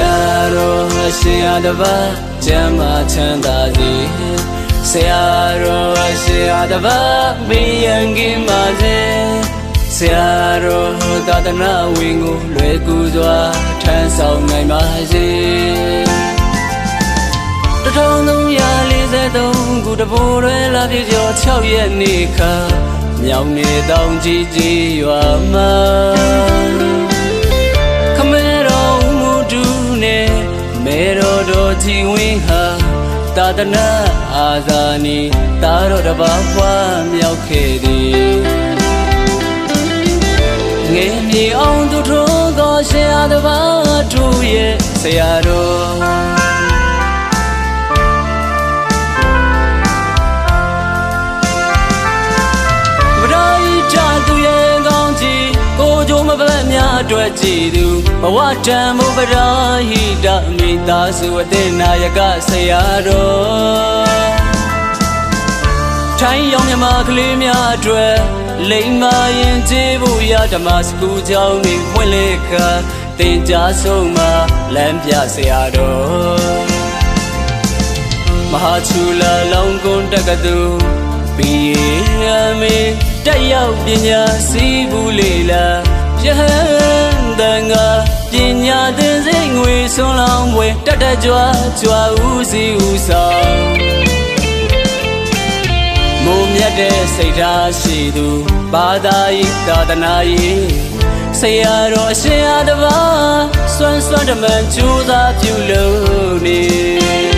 ရာတော်အရှင်အတပါကျမ်းမာချမ်းသာစေဆရာတော်အရှင်အတပါမင်းယံကင်းပါစေဆရာတော်သာသနာဝင်ကိုလွယ်ကူစွာထမ်းဆောင်နိုင်ပါစေ1343ခုတဘိုးရဲလာပြည့်ကျော်6ရက်နေ့ခါမြောင်နေတောင်ကြီးကြီးရွာမှာ သာသနာအာဇာနည်တာတော်တပါးဖွားမြောက်ခဲ့သည်ငယ်မြေအောင်သူထိုးသောဆရာတစ်ပါးသူရဲ့ဆရာတော် အတွက်ကြည်သူဘဝတံမိုးဗဒိုင်းတမိသားစုအတဲ့နာယကဆရာတော်ထိုင်းရောင်မြမကလေးများအတွက်လိမ္မာရင်ကျေးဖို့ရဓမ္မစကူကျောင်းတွေဖွင့်လေခါတင်ကြားဆုံးမှာလမ်းပြဆရာတော်မဟာချူလာလောင်ကွန်းတက္ကသိုလ်ဘီအေမေတက်ရောက်ပညာစီးဘူးလေလားယဟန် တန်ကပညာသင်စိတ်ငွေဆွန်းလောင်းပွဲတက်တက်ကြွားကြွားဦးစီဦးဆောင်မိုးမြတ်တဲ့စိတ်ဓာတ်ရှိသူဘာသာရေးသာသနာရေးဆရာတော်အရှင်အတပါစွမ်းစွမ်းတမန်ကြိုးစားပြုလို့နေ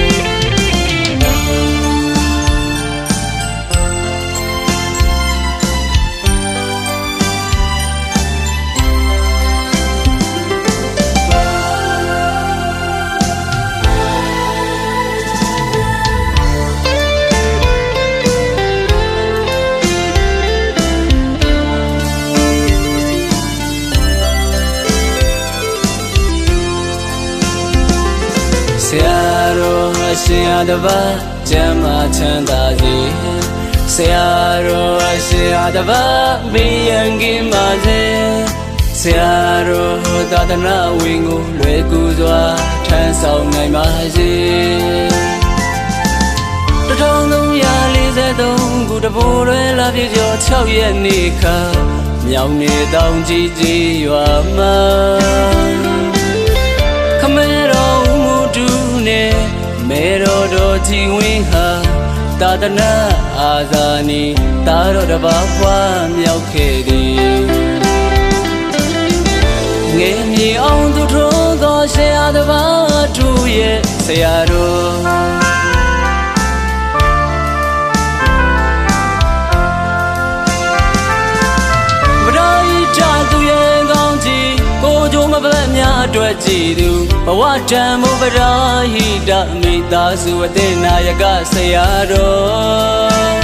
ရှင်အတပါကျမ်းမာချမ်းသာစေဆရာတော်အရှင်အတပါမင်းယံကင်းပါစေဆရာတော်သာသနာဝင်ကိုလွယ်ကူစွာထမ်းဆောင်နိုင်ပါစေ1343ခုတဘိုးရဲလာပြည့်ကျော်6ရက်နေ့ခါမြောင်နေတောင်ကြီးကြီးရွာမှာခမဲတော်ဦးမှု ကြည်ဝင်းဟာသာသနာအာဇာနည်တာတော်တပါးဖွားမြောက်ခဲ့သည်ငယ်မြေအောင်သူထိုးသောဆရာတပါးသူရဲ့ဆရာတော် အတွက်ကြည်သူဘဝတံမိုးဗဒိုင်းတမိသားစုအတဲ့နာယကဆရာတော်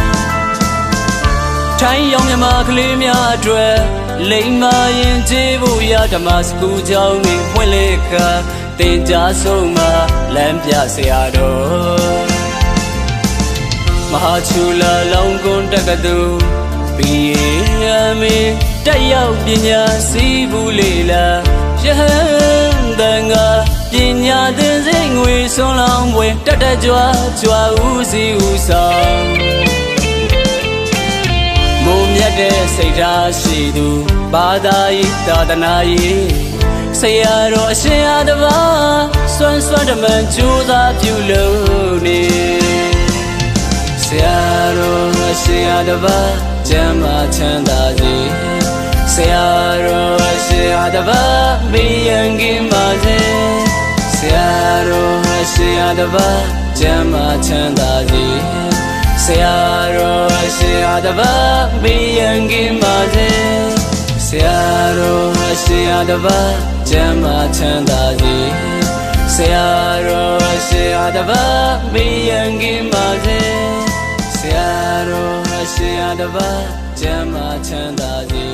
ထိုင်းရောင်မြမကလေးများအတွက်လိမ္မာရင်ကျေးဖို့ရဓမ္မစကူကျောင်းတွေဖွင့်လေခါတင်ကြားဆုံးမှာလမ်းပြဆရာတော်မဟာချူလာလောင်ကွန်းတက္ကသိုလ်ဘီအေမေတက်ရောက်ပညာစီးဘူးလေလားယဟ ဆွန်းလောင်းပွဲတက်တက်ကြွားကြွားဦးစီဦးဆောင်မိုးမြတ်တဲ့စိတ်ဓာတ်ရှိသူဘာသာရေးသာသနာရေးဆရာတော်အရှင်အတပါစွမ်းစွမ်းတမန်ကြိုးစားပြုလို့နေဆရာတော်အရှင်အတပါကျမ်းမာချမ်းသာစေဆရာတော်အရှင်အတပါမ တော်အရှင်အတပါကျမ်းမာချမ်းသာစေဆရာတော်အရှင်အတပါမင်းယံကင်းပါစေဆရာတော်အရှင်အတပါကျမ်းမာချမ်းသာစေဆရာတော်အရှင်အတပါမင်းယံကင်းပါစေဆရာတော်အရှင်အတပါကျမ်းမာချမ်းသာစေ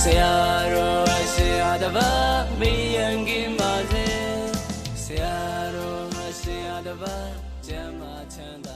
ဆရာတော်အရှင်အတပါမ တော်အ